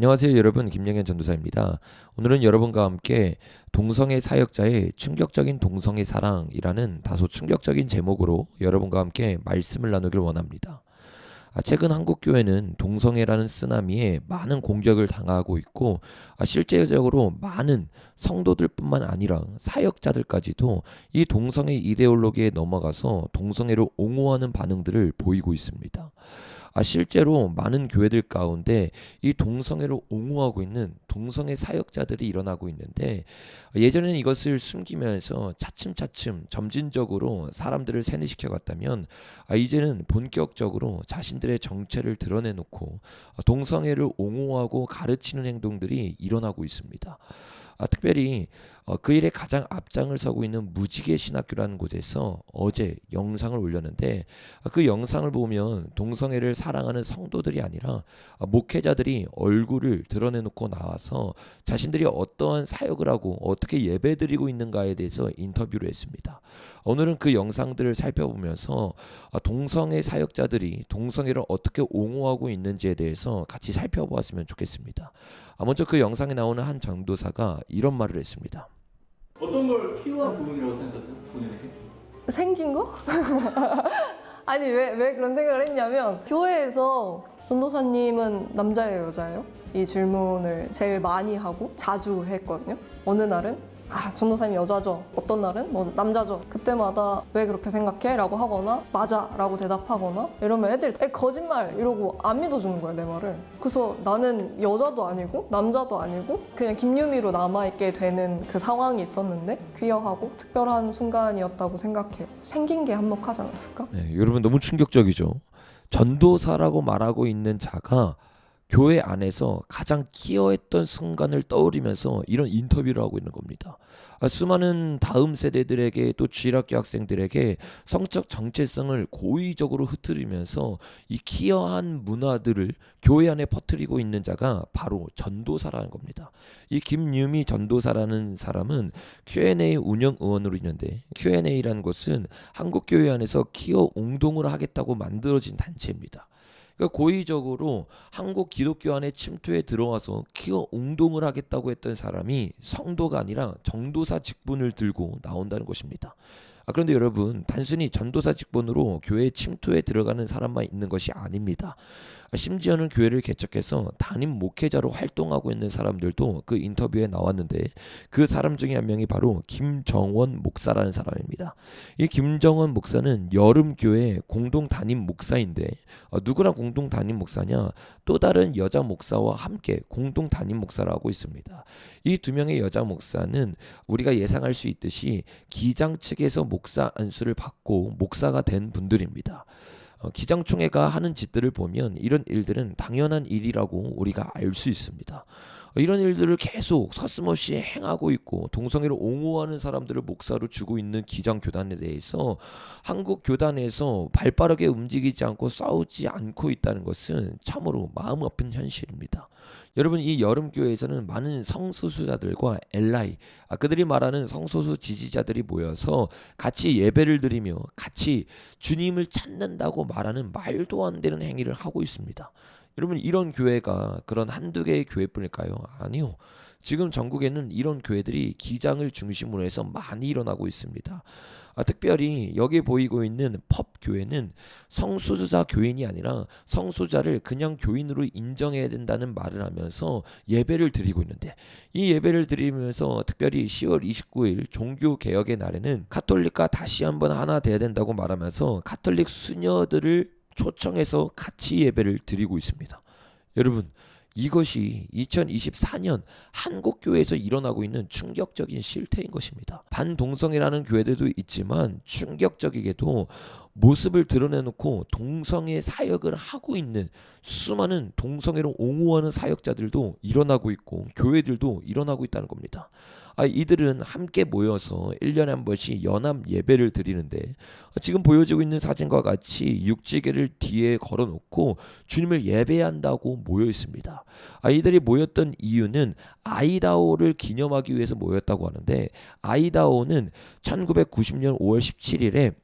안녕하세요 여러분 김영현 전도사입니다. 오늘은 여러분과 함께 동성애 사역자의 충격적인 동성애 사랑이라는 다소 충격적인 제목으로 여러분과 함께 말씀을 나누길 원합니다. 아, 최근 한국 교회는 동성애라는 쓰나미에 많은 공격을 당하고 있고 아, 실제적으로 많은 성도들뿐만 아니라 사역자들까지도 이 동성애 이데올로기에 넘어가서 동성애를 옹호하는 반응들을 보이고 있습니다. 아, 실제로 많은 교회들 가운데 이 동성애를 옹호하고 있는 동성애 사역자들이 일어나고 있는데 예전에는 이것을 숨기면서 차츰차츰 점진적으로 사람들을 세뇌시켜 갔다면 아, 이제는 본격적으로 자신들의 정체를 드러내놓고 동성애를 옹호하고 가르치는 행동들이 일어나고 있습니다. 아, 특별히 어, 그 일에 가장 앞장을 서고 있는 무지개 신학교라는 곳에서 어제 영상을 올렸는데 아, 그 영상을 보면 동성애를 사랑하는 성도들이 아니라 아, 목회자들이 얼굴을 드러내놓고 나와서 자신들이 어떠한 사역을 하고 어떻게 예배드리고 있는가에 대해서 인터뷰를 했습니다. 오늘은 그 영상들을 살펴보면서 아, 동성애 사역자들이 동성애를 어떻게 옹호하고 있는지에 대해서 같이 살펴보았으면 좋겠습니다. 아, 먼저 그 영상에 나오는 한 전도사가 이런 말을 했습니다. 어떤 걸 키워한 부분이라고 생각하세요? 본인에게? 생긴 거? 아니 왜, 왜 그런 생각을 했냐면 교회에서 전도사님은 남자예요 여자예요? 이 질문을 제일 많이 하고 자주 했거든요 어느 날은 아 전도사님 여자죠? 어떤 날은? 뭐 남자죠? 그때마다 왜 그렇게 생각해? 라고 하거나 맞아? 라고 대답하거나 이러면 애들이 에 거짓말! 이러고 안 믿어주는 거야 내 말을. 그래서 나는 여자도 아니고 남자도 아니고 그냥 김유미로 남아있게 되는 그 상황이 있었는데 귀여하고 특별한 순간이었다고 생각해요 생긴 게 한몫하지 않았을까? 네, 여러분 너무 충격적이죠. 전도사라고 말하고 있는 자가 교회 안에서 가장 기여했던 순간을 떠올리면서 이런 인터뷰를 하고 있는 겁니다. 아, 수많은 다음 세대들에게 또 주일학교 학생들에게 성적 정체성을 고의적으로 흐트리면서 이 기여한 문화들을 교회 안에 퍼뜨리고 있는 자가 바로 전도사라는 겁니다. 이 김유미 전도사라는 사람은 Q&A 운영 의원으로 있는데 Q&A라는 것은 한국 교회 안에서 기여 웅동을 하겠다고 만들어진 단체입니다. 그러니까 고의적으로 한국 기독교 안에 침투해 들어와서 키워 웅동을 하겠다고 했던 사람이 성도가 아니라 정도사 직분을 들고 나온다는 것입니다. 아, 그런데 여러분 단순히 전도사 직분으로 교회에 침투해 들어가는 사람만 있는 것이 아닙니다. 아, 심지어는 교회를 개척해서 담임 목회자로 활동하고 있는 사람들도 그 인터뷰에 나왔는데 그 사람 중에 한 명이 바로 김정원 목사라는 사람입니다. 이 김정원 목사는 여름 교회 공동 담임 목사인데 어, 누구랑 공동 담임 목사냐? 또 다른 여자 목사와 함께 공동 담임 목사를 하고 있습니다. 이 두 명의 여자 목사는 우리가 예상할 수 있듯이 기장 측에서 목사 안수를 받고 목사가 된 분들입니다. 어, 기장총회가 하는 짓들을 보면 이런 일들은 당연한 일이라고 우리가 알 수 있습니다. 어, 이런 일들을 계속 서슴없이 행하고 있고 동성애를 옹호하는 사람들을 목사로 주고 있는 기장 교단에 대해서 한국 교단에서 발빠르게 움직이지 않고 싸우지 않고 있다는 것은 참으로 마음 아픈 현실입니다. 여러분 이 여름 교회에서는 많은 성소수자들과 엘라이 아, 그들이 말하는 성소수 지지자들이 모여서 같이 예배를 드리며 같이 주님을 찾는다고 말하는 말도 안 되는 행위를 하고 있습니다. 여러분 이런 교회가 그런 한두 개의 교회뿐일까요? 아니요. 지금 전국에는 이런 교회들이 기장을 중심으로 해서 많이 일어나고 있습니다. 아, 특별히 여기 보이고 있는 펍 교회는 성소수자 교인이 아니라 성소자를 그냥 교인으로 인정해야 된다는 말을 하면서 예배를 드리고 있는데 이 예배를 드리면서 특별히 10월 29일 종교 개혁의 날에는 카톨릭과 다시 한번 하나 돼야 된다고 말하면서 카톨릭 수녀들을 초청해서 같이 예배를 드리고 있습니다. 여러분 이것이 2024년 한국 교회에서 일어나고 있는 충격적인 실태인 것입니다. 반동성애라는 교회들도 있지만 충격적이게도 모습을 드러내놓고 동성애 사역을 하고 있는 수많은 동성애를 옹호하는 사역자들도 일어나고 있고 교회들도 일어나고 있다는 겁니다. 아, 이들은 함께 모여서 1년에 한 번씩 연합 예배를 드리는데 지금 보여지고 있는 사진과 같이 육지계를 뒤에 걸어놓고 주님을 예배한다고 모여 있습니다. 아, 이들이 모였던 이유는 아이다오를 기념하기 위해서 모였다고 하는데 아이다오는 1990년 5월 17일에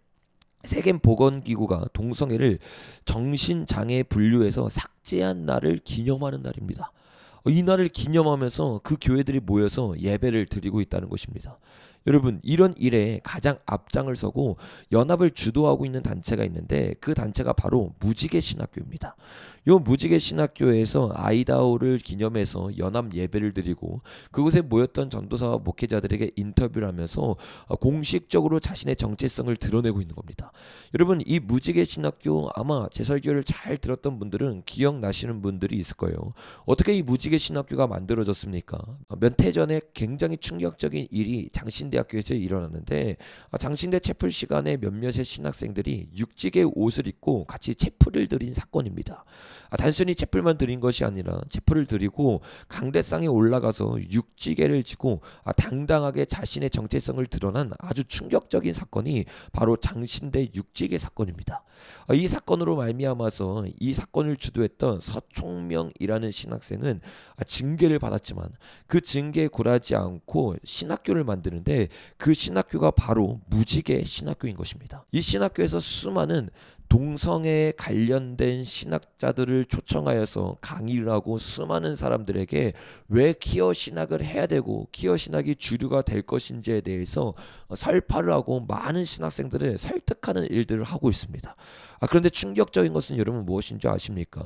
세계 보건기구가 동성애를 정신장애 분류해서 삭제한 날을 기념하는 날입니다. 어, 이 날을 기념하면서 그 교회들이 모여서 예배를 드리고 있다는 것입니다. 여러분 이런 일에 가장 앞장을 서고 연합을 주도하고 있는 단체가 있는데 그 단체가 바로 무지개 신학교입니다. 요 무지개 신학교에서 아이다오를 기념해서 연합 예배를 드리고 그곳에 모였던 전도사와 목회자들에게 인터뷰를 하면서 어, 공식적으로 자신의 정체성을 드러내고 있는 겁니다. 여러분 이 무지개 신학교 아마 제 설교를 잘 들었던 분들은 기억나시는 분들이 있을 거예요. 어떻게 이 무지개 신학교가 만들어졌습니까? 어, 몇해 전에 굉장히 충격적인 일이 장신대 학교에서 일어났는데 아, 장신대 채플 시간에 몇몇의 신학생들이 육지개 옷을 입고 같이 채플을 드린 사건입니다. 아, 단순히 채플만 드린 것이 아니라 채플을 드리고 강대상에 올라가서 육지개를 지고 아, 당당하게 자신의 정체성을 드러난 아주 충격적인 사건이 바로 장신대 육지개 사건입니다. 아, 이 사건으로 말미암아서 이 사건을 주도했던 서총명이라는 신학생은 아, 징계를 받았지만 그 징계에 굴하지 않고 신학교를 만드는데 그 신학교가 바로 무지개 신학교인 것입니다. 이 신학교에서 수많은 동성애에 관련된 신학자들을 초청하여서 강의를 하고 수많은 사람들에게 왜 키어 신학을 해야 되고 키어 신학이 주류가 될 것인지에 대해서 설파를 하고 많은 신학생들을 설득하는 일들을 하고 있습니다. 아, 그런데 충격적인 것은 여러분 무엇인 줄 아십니까?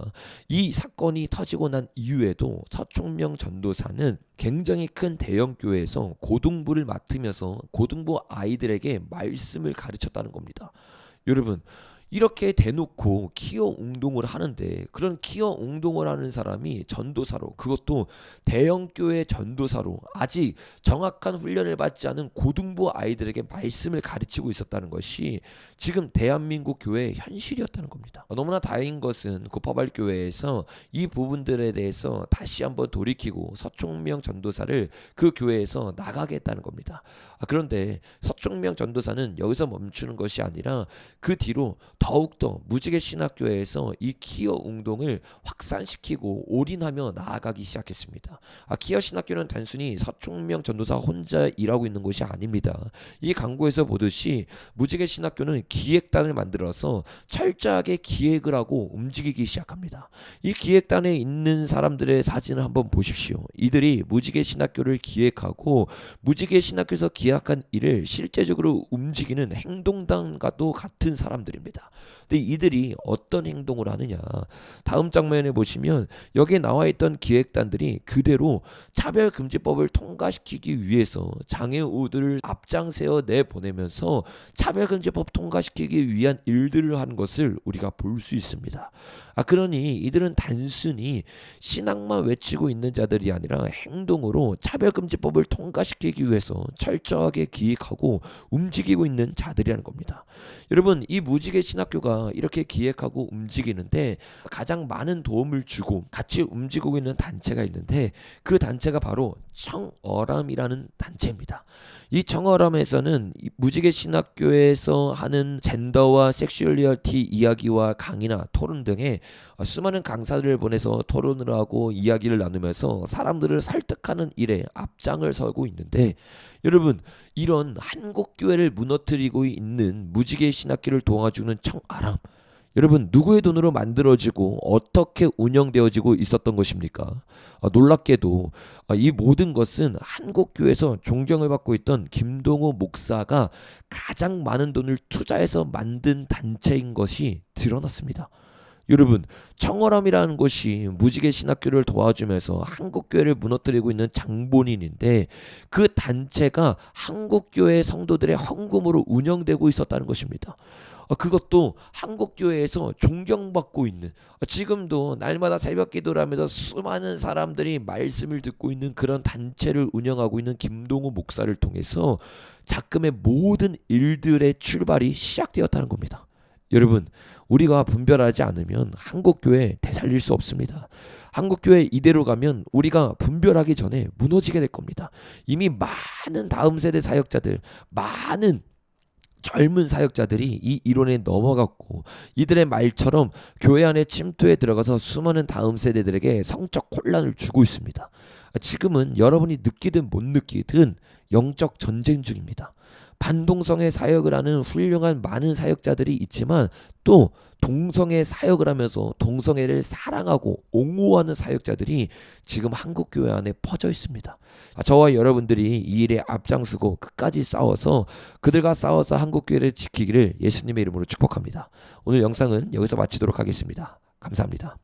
이 사건이 터지고 난 이후에도 서총명 전도사는 굉장히 큰 대형 교회에서 고등부를 맡으면서 고등부 아이들에게 말씀을 가르쳤다는 겁니다. 여러분 이렇게 대놓고 키어 운동을 하는데 그런 키어 운동을 하는 사람이 전도사로 그것도 대형 교회 전도사로 아직 정확한 훈련을 받지 않은 고등부 아이들에게 말씀을 가르치고 있었다는 것이 지금 대한민국 교회의 현실이었다는 겁니다. 너무나 다행인 것은 구파발 교회에서 이 부분들에 대해서 다시 한번 돌이키고 서총명 전도사를 그 교회에서 나가게 했다는 겁니다. 아, 그런데 서총명 전도사는 여기서 멈추는 것이 아니라 그 뒤로 더욱더 무지개 신학교에서 이 키어 운동을 확산시키고 올인하며 나아가기 시작했습니다. 아, 키어 신학교는 단순히 서총명 전도사 혼자 일하고 있는 것이 아닙니다. 이 광고에서 보듯이 무지개 신학교는 기획단을 만들어서 철저하게 기획을 하고 움직이기 시작합니다. 이 기획단에 있는 사람들의 사진을 한번 보십시오. 이들이 무지개 신학교를 기획하고 무지개 신학교에서 기획한 일을 실제적으로 움직이는 행동단과도 같은 사람들입니다. 근데 이들이 어떤 행동을 하느냐? 다음 장면에 보시면 여기에 나와 있던 기획단들이 그대로 차별금지법을 통과시키기 위해서 장애우들을 앞장세워 내 보내면서 차별금지법 통과시키기 위한 일들을 하는 것을 우리가 볼 수 있습니다. 아 그러니 이들은 단순히 신앙만 외치고 있는 자들이 아니라 행동으로 차별금지법을 통과시키기 위해서 철저하게 기획하고 움직이고 있는 자들이라는 겁니다. 여러분 이 무지개 신학교가 이렇게 기획하고 움직이는데 가장 많은 도움을 주고 같이 움직이고 있는 단체가 있는데 그 단체가 바로 청어람이라는 단체입니다. 이 청어람에서는 이 무지개 신학교에서 하는 젠더와 섹슈얼리티 이야기와 강의나 토론 등의 수많은 강사들을 보내서 토론을 하고 이야기를 나누면서 사람들을 설득하는 일에 앞장을 서고 있는데 여러분 이런 한국 교회를 무너뜨리고 있는 무지개 신학교를 도와주는 청아람 여러분 누구의 돈으로 만들어지고 어떻게 운영되어지고 있었던 것입니까? 아, 놀랍게도 아, 이 모든 것은 한국 교회에서 존경을 받고 있던 김동호 목사가 가장 많은 돈을 투자해서 만든 단체인 것이 드러났습니다. 여러분 청어람이라는 곳이 무지개 신학교를 도와주면서 한국 교회를 무너뜨리고 있는 장본인인데 그 단체가 한국 교회 성도들의 헌금으로 운영되고 있었다는 것입니다. 어, 그것도 한국 교회에서 존경받고 있는 어, 지금도 날마다 새벽 기도를 하면서 수많은 사람들이 말씀을 듣고 있는 그런 단체를 운영하고 있는 김동우 목사를 통해서 작금의 모든 일들의 출발이 시작되었다는 겁니다. 여러분, 우리가 분별하지 않으면 한국 교회 되살릴 수 없습니다. 한국 교회 이대로 가면 우리가 분별하기 전에 무너지게 될 겁니다. 이미 많은 다음 세대 사역자들, 많은 젊은 사역자들이 이 이론에 넘어갔고 이들의 말처럼 교회 안에 침투해 들어가서 수많은 다음 세대들에게 성적 혼란을 주고 있습니다. 지금은 여러분이 느끼든 못 느끼든 영적 전쟁 중입니다. 반동성의 사역을 하는 훌륭한 많은 사역자들이 있지만 또 동성애 사역을 하면서 동성애를 사랑하고 옹호하는 사역자들이 지금 한국 교회 안에 퍼져 있습니다. 아, 저와 여러분들이 이 일에 앞장서고 끝까지 싸워서 그들과 싸워서 한국 교회를 지키기를 예수님의 이름으로 축복합니다. 오늘 영상은 여기서 마치도록 하겠습니다. 감사합니다.